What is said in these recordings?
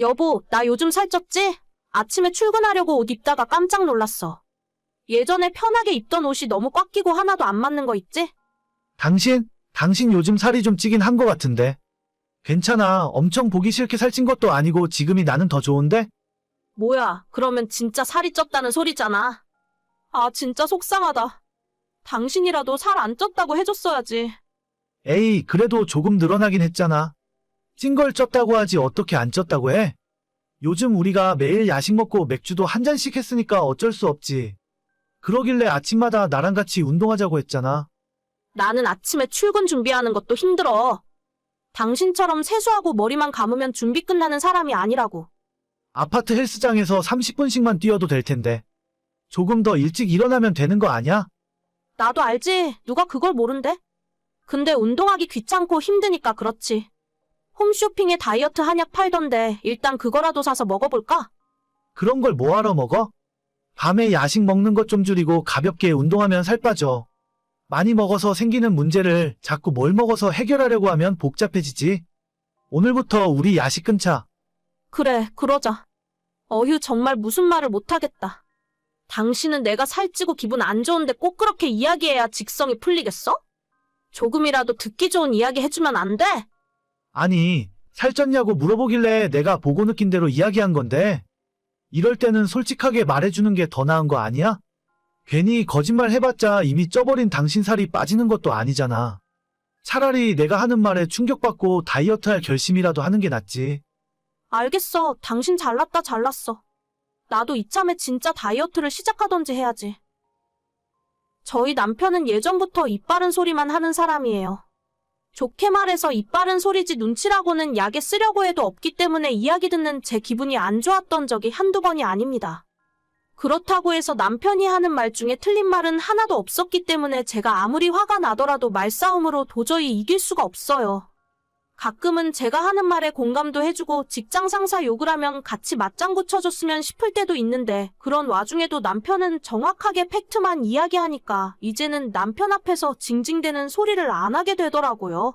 여보, 나 요즘 살쪘지? 아침에 출근하려고 옷 입다가 깜짝 놀랐어. 예전에 편하게 입던 옷이 너무 꽉 끼고 하나도 안 맞는 거 있지? 당신? 당신 요즘 살이 좀 찌긴 한 것 같은데. 괜찮아. 엄청 보기 싫게 살찐 것도 아니고 지금이 나는 더 좋은데? 뭐야, 그러면 진짜 살이 쪘다는 소리잖아. 아, 진짜 속상하다. 당신이라도 살 안 쪘다고 해줬어야지. 에이, 그래도 조금 늘어나긴 했잖아. 찐 걸 쪘다고 하지 어떻게 안 쪘다고 해? 요즘 우리가 매일 야식 먹고 맥주도 한 잔씩 했으니까 어쩔 수 없지. 그러길래 아침마다 나랑 같이 운동하자고 했잖아. 나는 아침에 출근 준비하는 것도 힘들어. 당신처럼 세수하고 머리만 감으면 준비 끝나는 사람이 아니라고. 아파트 헬스장에서 30분씩만 뛰어도 될 텐데. 조금 더 일찍 일어나면 되는 거 아냐? 나도 알지. 누가 그걸 모른대? 근데 운동하기 귀찮고 힘드니까 그렇지. 홈쇼핑에 다이어트 한약 팔던데 일단 그거라도 사서 먹어볼까? 그런 걸 뭐하러 먹어? 밤에 야식 먹는 것 좀 줄이고 가볍게 운동하면 살 빠져. 많이 먹어서 생기는 문제를 자꾸 뭘 먹어서 해결하려고 하면 복잡해지지. 오늘부터 우리 야식 끊자. 그래, 그러자. 어휴, 정말 무슨 말을 못하겠다. 당신은 내가 살찌고 기분 안 좋은데 꼭 그렇게 이야기해야 직성이 풀리겠어? 조금이라도 듣기 좋은 이야기 해주면 안 돼? 아니, 살쪘냐고 물어보길래 내가 보고 느낀 대로 이야기한 건데. 이럴 때는 솔직하게 말해주는 게 더 나은 거 아니야? 괜히 거짓말 해봤자 이미 쪄버린 당신 살이 빠지는 것도 아니잖아. 차라리 내가 하는 말에 충격받고 다이어트 할 결심이라도 하는 게 낫지. 알겠어. 당신 잘났다, 잘났어. 나도 이참에 진짜 다이어트를 시작하던지 해야지. 저희 남편은 예전부터 입 바른 소리만 하는 사람이에요. 좋게 말해서 입 바른 소리지 눈치라고는 약에 쓰려고 해도 없기 때문에 이야기 듣는 제 기분이 안 좋았던 적이 한두 번이 아닙니다. 그렇다고 해서 남편이 하는 말 중에 틀린 말은 하나도 없었기 때문에 제가 아무리 화가 나더라도 말싸움으로 도저히 이길 수가 없어요. 가끔은 제가 하는 말에 공감도 해주고 직장 상사 욕을 하면 같이 맞장구 쳐줬으면 싶을 때도 있는데 그런 와중에도 남편은 정확하게 팩트만 이야기하니까 이제는 남편 앞에서 징징대는 소리를 안 하게 되더라고요.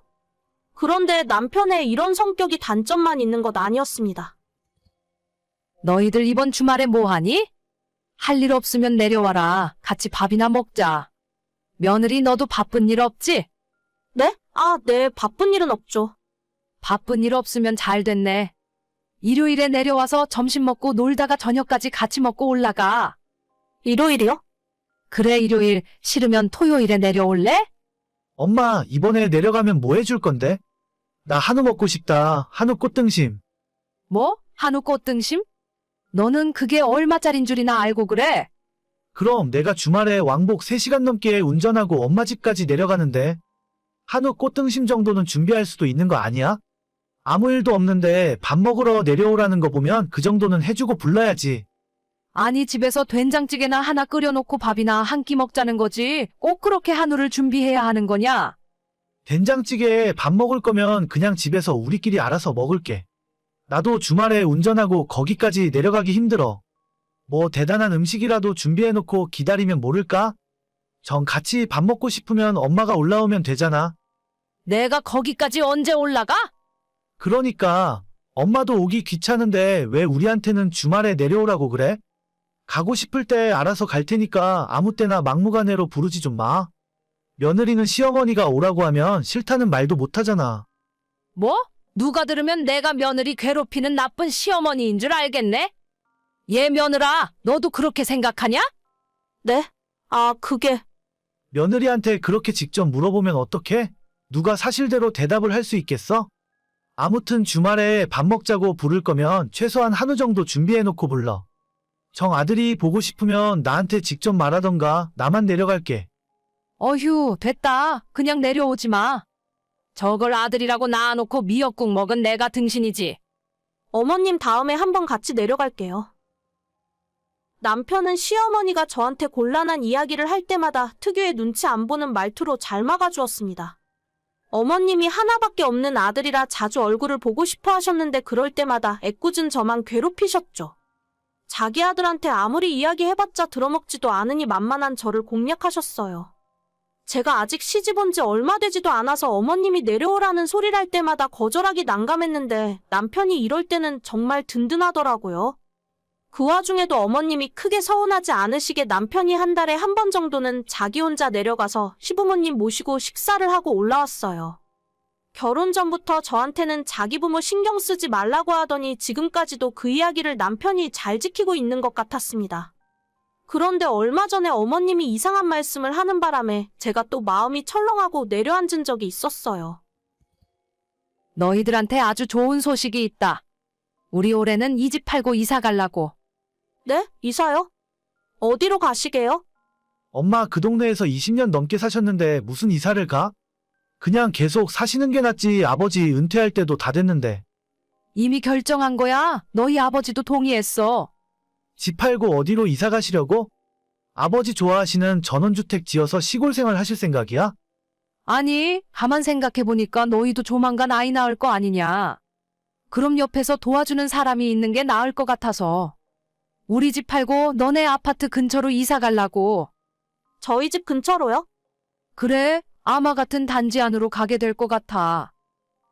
그런데 남편의 이런 성격이 단점만 있는 것 아니었습니다. 너희들 이번 주말에 뭐 하니? 할 일 없으면 내려와라. 같이 밥이나 먹자. 며느리 너도 바쁜 일 없지? 네? 아, 네, 바쁜 일은 없죠. 바쁜 일 없으면 잘 됐네. 일요일에 내려와서 점심 먹고 놀다가 저녁까지 같이 먹고 올라가. 일요일이요? 그래, 일요일. 싫으면 토요일에 내려올래? 엄마, 이번에 내려가면 뭐 해줄 건데? 나 한우 먹고 싶다. 한우 꽃등심. 뭐? 한우 꽃등심? 너는 그게 얼마짜린 줄이나 알고 그래? 그럼 내가 주말에 왕복 3시간 넘게 운전하고 엄마 집까지 내려가는데 한우 꽃등심 정도는 준비할 수도 있는 거 아니야? 아무 일도 없는데 밥 먹으러 내려오라는 거 보면 그 정도는 해주고 불러야지. 아니, 집에서 된장찌개나 하나 끓여놓고 밥이나 한 끼 먹자는 거지. 꼭 그렇게 한우를 준비해야 하는 거냐? 된장찌개에 밥 먹을 거면 그냥 집에서 우리끼리 알아서 먹을게. 나도 주말에 운전하고 거기까지 내려가기 힘들어. 뭐 대단한 음식이라도 준비해놓고 기다리면 모를까? 전 같이 밥 먹고 싶으면 엄마가 올라오면 되잖아. 내가 거기까지 언제 올라가? 그러니까 엄마도 오기 귀찮은데 왜 우리한테는 주말에 내려오라고 그래? 가고 싶을 때 알아서 갈 테니까 아무 때나 막무가내로 부르지 좀 마. 며느리는 시어머니가 오라고 하면 싫다는 말도 못 하잖아. 뭐? 누가 들으면 내가 며느리 괴롭히는 나쁜 시어머니인 줄 알겠네? 얘 며느라, 너도 그렇게 생각하냐? 네? 아, 그게, 며느리한테 그렇게 직접 물어보면 어떡해? 누가 사실대로 대답을 할 수 있겠어? 아무튼 주말에 밥 먹자고 부를 거면 최소한 한우 정도 준비해놓고 불러. 정 아들이 보고 싶으면 나한테 직접 말하던가 나만 내려갈게. 어휴, 됐다. 그냥 내려오지 마. 저걸 아들이라고 낳아놓고 미역국 먹은 내가 등신이지. 어머님 다음에 한번 같이 내려갈게요. 남편은 시어머니가 저한테 곤란한 이야기를 할 때마다 특유의 눈치 안 보는 말투로 잘 막아주었습니다. 어머님이 하나밖에 없는 아들이라 자주 얼굴을 보고 싶어 하셨는데 그럴 때마다 애꿎은 저만 괴롭히셨죠. 자기 아들한테 아무리 이야기해봤자 들어먹지도 않으니 만만한 저를 공략하셨어요. 제가 아직 시집 온 지 얼마 되지도 않아서 어머님이 내려오라는 소리를 할 때마다 거절하기 난감했는데 남편이 이럴 때는 정말 든든하더라고요. 그 와중에도 어머님이 크게 서운하지 않으시게 남편이 한 달에 한 번 정도는 자기 혼자 내려가서 시부모님 모시고 식사를 하고 올라왔어요. 결혼 전부터 저한테는 자기 부모 신경 쓰지 말라고 하더니 지금까지도 그 이야기를 남편이 잘 지키고 있는 것 같았습니다. 그런데 얼마 전에 어머님이 이상한 말씀을 하는 바람에 제가 또 마음이 철렁하고 내려앉은 적이 있었어요. 너희들한테 아주 좋은 소식이 있다. 우리 올해는 이 집 팔고 이사 갈라고. 네? 이사요? 어디로 가시게요? 엄마 그 동네에서 20년 넘게 사셨는데 무슨 이사를 가? 그냥 계속 사시는 게 낫지 아버지 은퇴할 때도 다 됐는데 이미 결정한 거야. 너희 아버지도 동의했어. 집 팔고 어디로 이사 가시려고? 아버지 좋아하시는 전원주택 지어서 시골 생활 하실 생각이야? 아니, 가만 생각해보니까 너희도 조만간 아이 낳을 거 아니냐. 그럼 옆에서 도와주는 사람이 있는 게 나을 것 같아서. 우리 집 팔고 너네 아파트 근처로 이사 갈라고. 저희 집 근처로요? 그래, 아마 같은 단지 안으로 가게 될 것 같아.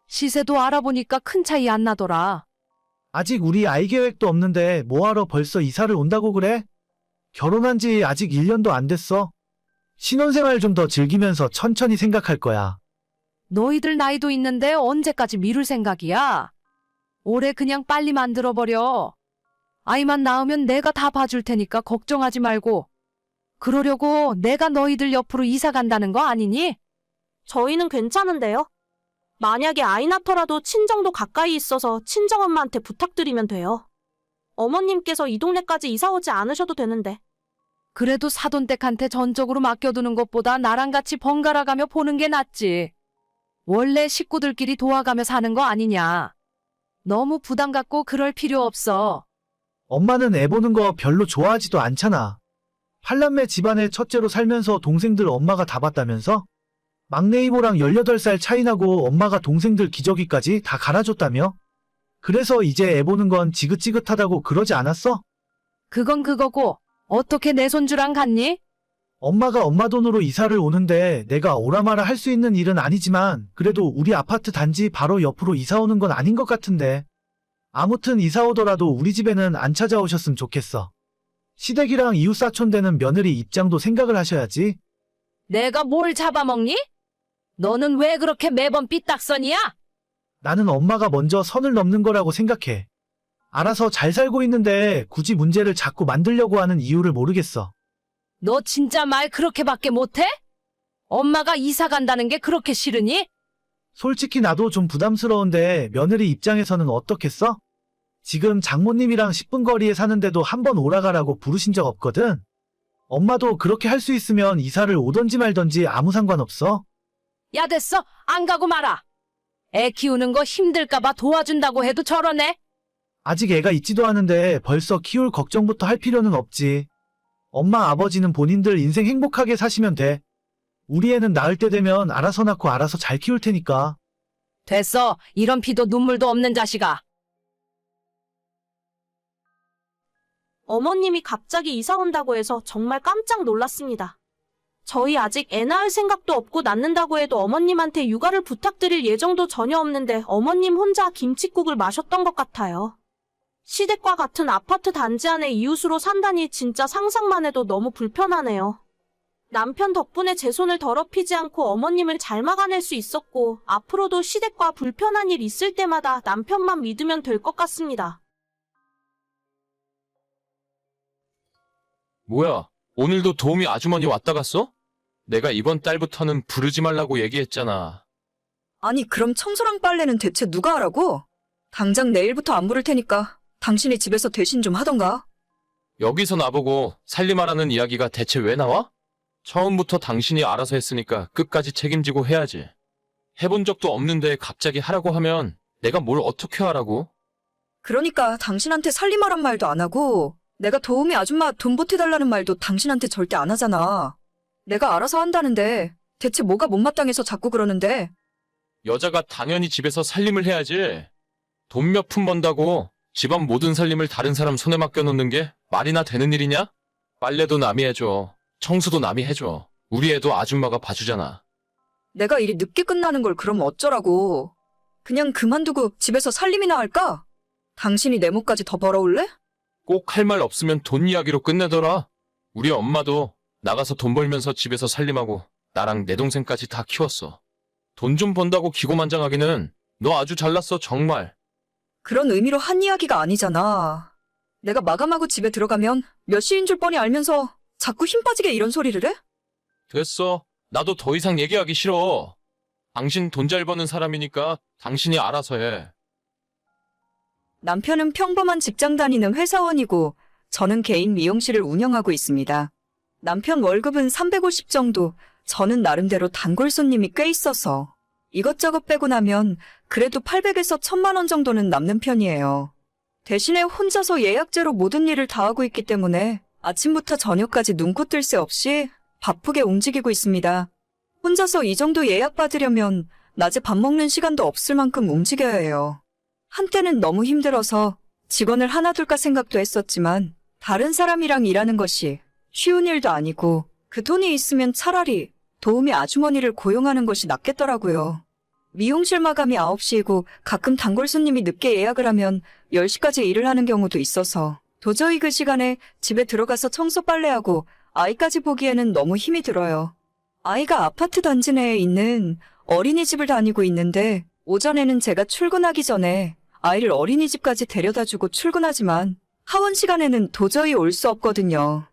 시세도 알아보니까 큰 차이 안 나더라. 아직 우리 아이 계획도 없는데 뭐하러 벌써 이사를 온다고 그래? 결혼한 지 아직 1년도 안 됐어. 신혼생활 좀 더 즐기면서 천천히 생각할 거야. 너희들 나이도 있는데 언제까지 미룰 생각이야? 올해 그냥 빨리 만들어버려. 아이만 낳으면 내가 다 봐줄 테니까 걱정하지 말고. 그러려고 내가 너희들 옆으로 이사 간다는 거 아니니? 저희는 괜찮은데요? 만약에 아이 낳더라도 친정도 가까이 있어서 친정엄마한테 부탁드리면 돼요. 어머님께서 이 동네까지 이사 오지 않으셔도 되는데. 그래도 사돈댁한테 전적으로 맡겨두는 것보다 나랑 같이 번갈아 가며 보는 게 낫지. 원래 식구들끼리 도와가며 사는 거 아니냐. 너무 부담 갖고 그럴 필요 없어. 엄마는 애 보는 거 별로 좋아하지도 않잖아. 팔남매 집안의 첫째로 살면서 동생들 엄마가 다 봤다면서? 막내 이모랑 18살 차이 나고 엄마가 동생들 기저귀까지 다 갈아줬다며? 그래서 이제 애 보는 건 지긋지긋하다고 그러지 않았어? 그건 그거고, 어떻게 내 손주랑 같니? 엄마가 엄마 돈으로 이사를 오는데 내가 오라마라 할 수 있는 일은 아니지만 그래도 우리 아파트 단지 바로 옆으로 이사 오는 건 아닌 것 같은데. 아무튼 이사 오더라도 우리 집에는 안 찾아오셨으면 좋겠어. 시댁이랑 이웃 사촌 되는 며느리 입장도 생각을 하셔야지. 내가 뭘 잡아먹니? 너는 왜 그렇게 매번 삐딱선이야? 나는 엄마가 먼저 선을 넘는 거라고 생각해. 알아서 잘 살고 있는데 굳이 문제를 자꾸 만들려고 하는 이유를 모르겠어. 너 진짜 말 그렇게밖에 못해? 엄마가 이사 간다는 게 그렇게 싫으니? 솔직히 나도 좀 부담스러운데 며느리 입장에서는 어떻겠어? 지금 장모님이랑 10분 거리에 사는데도 한번 오라가라고 부르신 적 없거든? 엄마도 그렇게 할 수 있으면 이사를 오던지 말던지 아무 상관없어. 야 됐어 안 가고 말아. 애 키우는 거 힘들까봐 도와준다고 해도 저러네. 아직 애가 있지도 않은데 벌써 키울 걱정부터 할 필요는 없지. 엄마 아버지는 본인들 인생 행복하게 사시면 돼. 우리 애는 낳을 때 되면 알아서 낳고 알아서 잘 키울 테니까. 됐어 이런 피도 눈물도 없는 자식아. 어머님이 갑자기 이사 온다고 해서 정말 깜짝 놀랐습니다. 저희 아직 애 낳을 생각도 없고 낳는다고 해도 어머님한테 육아를 부탁드릴 예정도 전혀 없는데 어머님 혼자 김칫국을 마셨던 것 같아요. 시댁과 같은 아파트 단지 안에 이웃으로 산다니 진짜 상상만 해도 너무 불편하네요. 남편 덕분에 제 손을 더럽히지 않고 어머님을 잘 막아낼 수 있었고 앞으로도 시댁과 불편한 일 있을 때마다 남편만 믿으면 될 것 같습니다. 뭐야, 오늘도 도우미 아주머니 왔다 갔어? 내가 이번 달부터는 부르지 말라고 얘기했잖아. 아니, 그럼 청소랑 빨래는 대체 누가 하라고? 당장 내일부터 안 부를 테니까 당신이 집에서 대신 좀 하던가. 여기서 나보고 살림하라는 이야기가 대체 왜 나와? 처음부터 당신이 알아서 했으니까 끝까지 책임지고 해야지. 해본 적도 없는데 갑자기 하라고 하면 내가 뭘 어떻게 하라고? 그러니까 당신한테 살림하란 말도 안 하고 내가 도우미 아줌마 돈 보태달라는 말도 당신한테 절대 안 하잖아. 내가 알아서 한다는데 대체 뭐가 못마땅해서 자꾸 그러는데 여자가 당연히 집에서 살림을 해야지. 돈 몇 푼 번다고 집안 모든 살림을 다른 사람 손에 맡겨놓는 게 말이나 되는 일이냐? 빨래도 남이 해줘. 청소도 남이 해줘. 우리 애도 아줌마가 봐주잖아. 내가 일이 늦게 끝나는 걸 그럼 어쩌라고. 그냥 그만두고 집에서 살림이나 할까? 당신이 내 목까지 더 벌어올래? 꼭 할 말 없으면 돈 이야기로 끝내더라. 우리 엄마도 나가서 돈 벌면서 집에서 살림하고 나랑 내 동생까지 다 키웠어. 돈 좀 번다고 기고만장하기는 너 아주 잘났어 정말. 그런 의미로 한 이야기가 아니잖아. 내가 마감하고 집에 들어가면 몇 시인 줄 뻔히 알면서 자꾸 힘 빠지게 이런 소리를 해? 됐어. 나도 더 이상 얘기하기 싫어. 당신 돈 잘 버는 사람이니까 당신이 알아서 해. 남편은 평범한 직장 다니는 회사원이고 저는 개인 미용실을 운영하고 있습니다. 남편 월급은 350 정도, 저는 나름대로 단골 손님이 꽤 있어서 이것저것 빼고 나면 그래도 800에서 1000만 원 정도는 남는 편이에요. 대신에 혼자서 예약제로 모든 일을 다 하고 있기 때문에 아침부터 저녁까지 눈코 뜰 새 없이 바쁘게 움직이고 있습니다. 혼자서 이 정도 예약 받으려면 낮에 밥 먹는 시간도 없을 만큼 움직여야 해요. 한때는 너무 힘들어서 직원을 하나 둘까 생각도 했었지만 다른 사람이랑 일하는 것이 쉬운 일도 아니고 그 돈이 있으면 차라리 도우미 아주머니를 고용하는 것이 낫겠더라고요. 미용실 마감이 9시이고 가끔 단골 손님이 늦게 예약을 하면 10시까지 일을 하는 경우도 있어서 도저히 그 시간에 집에 들어가서 청소 빨래하고 아이까지 보기에는 너무 힘이 들어요. 아이가 아파트 단지 내에 있는 어린이집을 다니고 있는데 오전에는 제가 출근하기 전에 아이를 어린이집까지 데려다 주고 출근하지만 하원 시간에는 도저히 올 수 없거든요.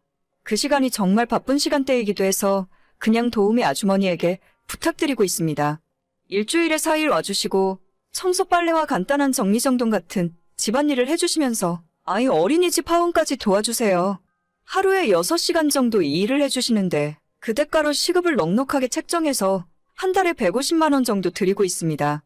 그 시간이 정말 바쁜 시간대이기도 해서 그냥 도우미 아주머니에게 부탁드리고 있습니다. 일주일에 4일 와주시고 청소 빨래와 간단한 정리정돈 같은 집안일을 해주시면서 아이 어린이집 하원까지 도와주세요. 하루에 6시간 정도 이 일을 해주시는데 그 대가로 시급을 넉넉하게 책정해서 한 달에 150만 원 정도 드리고 있습니다.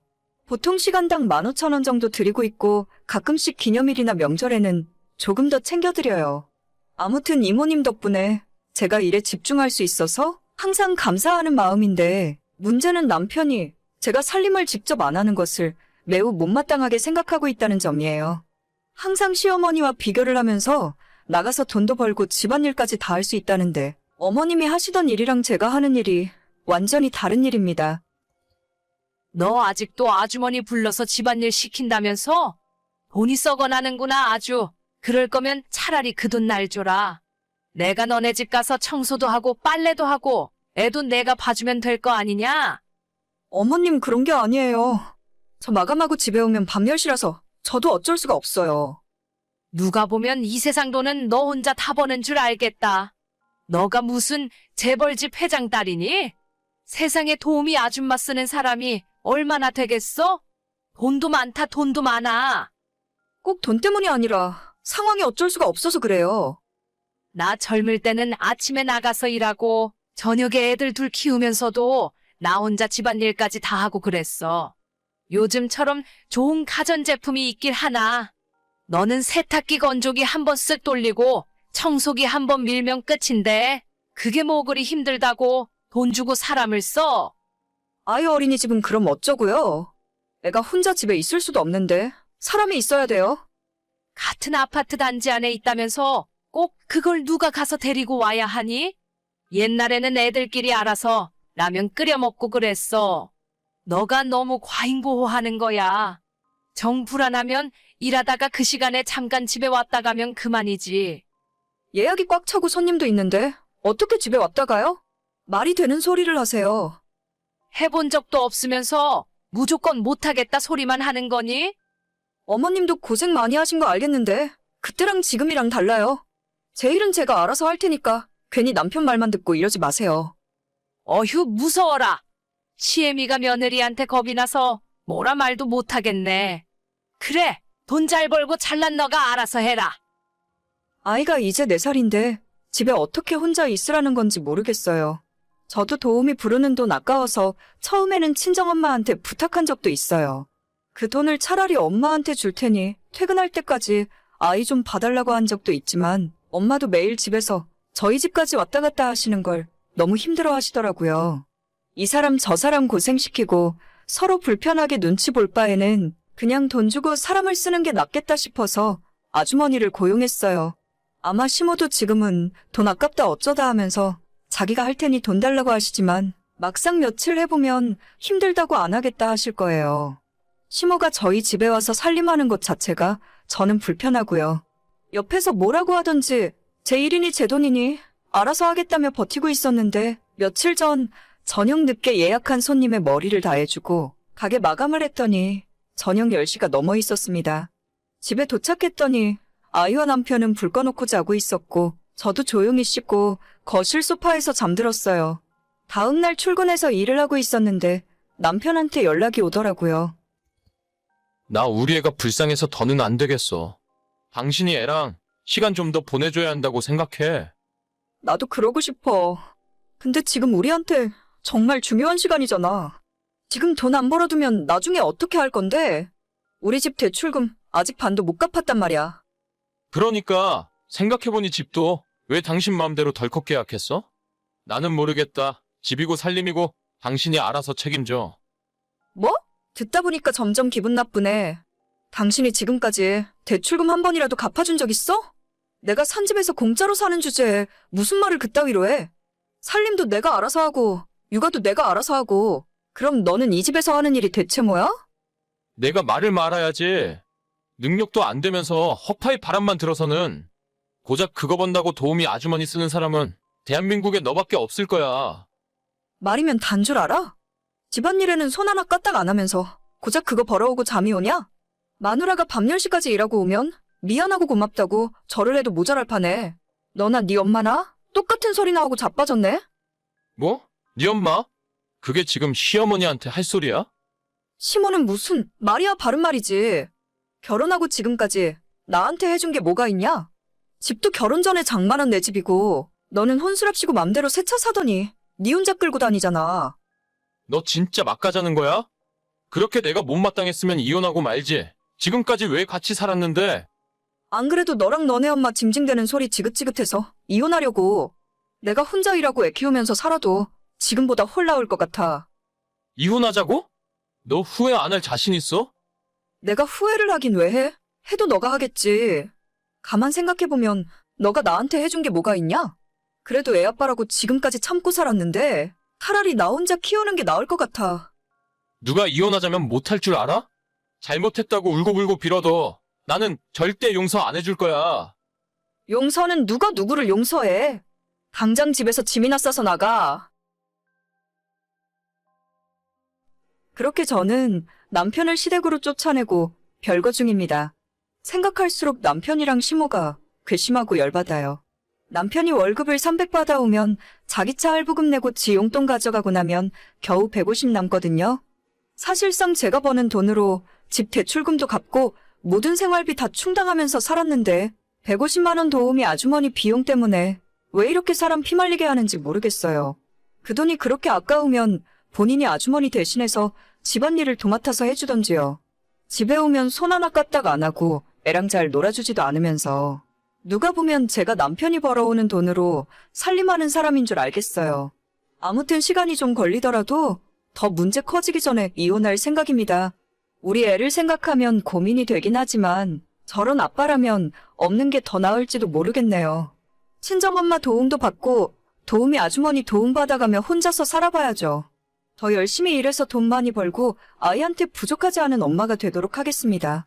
보통 시간당 15,000원 정도 드리고 있고 가끔씩 기념일이나 명절에는 조금 더 챙겨드려요. 아무튼 이모님 덕분에 제가 일에 집중할 수 있어서 항상 감사하는 마음인데 문제는 남편이 제가 살림을 직접 안 하는 것을 매우 못마땅하게 생각하고 있다는 점이에요. 항상 시어머니와 비교를 하면서 나가서 돈도 벌고 집안일까지 다 할 수 있다는데 어머님이 하시던 일이랑 제가 하는 일이 완전히 다른 일입니다. 너 아직도 아주머니 불러서 집안일 시킨다면서? 돈이 썩어나는구나 아주. 그럴 거면 차라리 그 돈 날 줘라. 내가 너네 집 가서 청소도 하고 빨래도 하고 애도 내가 봐주면 될 거 아니냐? 어머님 그런 게 아니에요. 저 마감하고 집에 오면 밤 10시라서 저도 어쩔 수가 없어요. 누가 보면 이 세상 돈은 너 혼자 다 버는 줄 알겠다. 너가 무슨 재벌집 회장 딸이니? 세상에 도우미 아줌마 쓰는 사람이 얼마나 되겠어? 돈도 많다, 돈도 많아. 꼭 돈 때문이 아니라 상황이 어쩔 수가 없어서 그래요. 나 젊을 때는 아침에 나가서 일하고 저녁에 애들 둘 키우면서도 나 혼자 집안일까지 다 하고 그랬어. 요즘처럼 좋은 가전제품이 있길 하나. 너는 세탁기 건조기 한 번 쓱 돌리고 청소기 한 번 밀면 끝인데 그게 뭐 그리 힘들다고 돈 주고 사람을 써? 아이 어린이집은 그럼 어쩌고요? 애가 혼자 집에 있을 수도 없는데 사람이 있어야 돼요. 같은 아파트 단지 안에 있다면서 꼭 그걸 누가 가서 데리고 와야 하니? 옛날에는 애들끼리 알아서 라면 끓여 먹고 그랬어. 너가 너무 과잉 보호하는 거야. 정 불안하면 일하다가 그 시간에 잠깐 집에 왔다 가면 그만이지. 예약이 꽉 차고 손님도 있는데 어떻게 집에 왔다 가요? 말이 되는 소리를 하세요. 해본 적도 없으면서 무조건 못하겠다 소리만 하는 거니? 어머님도 고생 많이 하신 거 알겠는데 그때랑 지금이랑 달라요. 제 일은 제가 알아서 할 테니까 괜히 남편 말만 듣고 이러지 마세요. 어휴, 무서워라. 시애미가 며느리한테 겁이 나서 뭐라 말도 못하겠네. 그래, 돈 잘 벌고 잘난 너가 알아서 해라. 아이가 이제 4살인데 집에 어떻게 혼자 있으라는 건지 모르겠어요. 저도 도우미 부르는 돈 아까워서 처음에는 친정엄마한테 부탁한 적도 있어요. 그 돈을 차라리 엄마한테 줄 테니 퇴근할 때까지 아이 좀 봐달라고 한 적도 있지만 엄마도 매일 집에서 저희 집까지 왔다 갔다 하시는 걸 너무 힘들어 하시더라고요. 이 사람 저 사람 고생시키고 서로 불편하게 눈치 볼 바에는 그냥 돈 주고 사람을 쓰는 게 낫겠다 싶어서 아주머니를 고용했어요. 아마 시모도 지금은 돈 아깝다 어쩌다 하면서 자기가 할 테니 돈 달라고 하시지만 막상 며칠 해보면 힘들다고 안 하겠다 하실 거예요. 시모가 저희 집에 와서 살림하는 것 자체가 저는 불편하고요. 옆에서 뭐라고 하던지 제 일이니 제 돈이니 알아서 하겠다며 버티고 있었는데 며칠 전 저녁 늦게 예약한 손님의 머리를 다 해주고 가게 마감을 했더니 저녁 10시가 넘어 있었습니다. 집에 도착했더니 아이와 남편은 불 꺼놓고 자고 있었고 저도 조용히 씻고 거실 소파에서 잠들었어요. 다음날 출근해서 일을 하고 있었는데 남편한테 연락이 오더라고요. 나 우리 애가 불쌍해서 더는 안 되겠어. 당신이 애랑 시간 좀 더 보내줘야 한다고 생각해. 나도 그러고 싶어. 근데 지금 우리한테 정말 중요한 시간이잖아. 지금 돈 안 벌어두면 나중에 어떻게 할 건데? 우리 집 대출금 아직 반도 못 갚았단 말이야. 그러니까 생각해보니 집도 왜 당신 마음대로 덜컥 계약했어? 나는 모르겠다. 집이고 살림이고 당신이 알아서 책임져. 뭐? 듣다 보니까 점점 기분 나쁘네. 당신이 지금까지 대출금 한 번이라도 갚아준 적 있어? 내가 산 집에서 공짜로 사는 주제에 무슨 말을 그따위로 해? 살림도 내가 알아서 하고, 육아도 내가 알아서 하고, 그럼 너는 이 집에서 하는 일이 대체 뭐야? 내가 말을 말아야지. 능력도 안 되면서 허파의 바람만 들어서는 고작 그거 번다고 도우미 아주머니 쓰는 사람은 대한민국에 너밖에 없을 거야. 말이면 단 줄 알아? 집안일에는 손 하나 까딱 안 하면서 고작 그거 벌어오고 잠이 오냐? 마누라가 밤 10시까지 일하고 오면 미안하고 고맙다고 절을 해도 모자랄 판에 너나 네 엄마나 똑같은 소리나 하고 자빠졌네? 뭐? 네 엄마? 그게 지금 시어머니한테 할 소리야? 시모는 무슨 말이야 바른 말이지. 결혼하고 지금까지 나한테 해준 게 뭐가 있냐? 집도 결혼 전에 장만한 내 집이고 너는 혼수랍시고 맘대로 새 차 사더니 네 혼자 끌고 다니잖아. 너 진짜 막 가자는 거야? 그렇게 내가 못마땅했으면 이혼하고 말지. 지금까지 왜 같이 살았는데? 안 그래도 너랑 너네 엄마 징징대는 소리 지긋지긋해서 이혼하려고. 내가 혼자 일하고 애 키우면서 살아도 지금보다 홀 나올 것 같아. 이혼하자고? 너 후회 안 할 자신 있어? 내가 후회를 하긴 왜 해? 해도 너가 하겠지. 가만 생각해보면 너가 나한테 해준 게 뭐가 있냐? 그래도 애 아빠라고 지금까지 참고 살았는데 차라리 나 혼자 키우는 게 나을 것 같아. 누가 이혼하자면 못할 줄 알아? 잘못했다고 울고불고 빌어도 나는 절대 용서 안 해줄 거야. 용서는 누가 누구를 용서해? 당장 집에서 짐이나 싸서 나가. 그렇게 저는 남편을 시댁으로 쫓아내고 별거 중입니다. 생각할수록 남편이랑 시모가 괘씸하고 열받아요. 남편이 월급을 300 받아오면 자기 차 할부금 내고 지 용돈 가져가고 나면 겨우 150 남거든요. 사실상 제가 버는 돈으로 집 대출금도 갚고 모든 생활비 다 충당하면서 살았는데 150만 원 도우미 아주머니 비용 때문에 왜 이렇게 사람 피말리게 하는지 모르겠어요. 그 돈이 그렇게 아까우면 본인이 아주머니 대신해서 집안일을 도맡아서 해주던지요. 집에 오면 손 하나 까딱 안 하고 애랑 잘 놀아주지도 않으면서 누가 보면 제가 남편이 벌어오는 돈으로 살림하는 사람인 줄 알겠어요. 아무튼 시간이 좀 걸리더라도 더 문제 커지기 전에 이혼할 생각입니다. 우리 애를 생각하면 고민이 되긴 하지만 저런 아빠라면 없는 게 더 나을지도 모르겠네요. 친정엄마 도움도 받고 도우미 아주머니 도움받아가며 혼자서 살아봐야죠. 더 열심히 일해서 돈 많이 벌고 아이한테 부족하지 않은 엄마가 되도록 하겠습니다.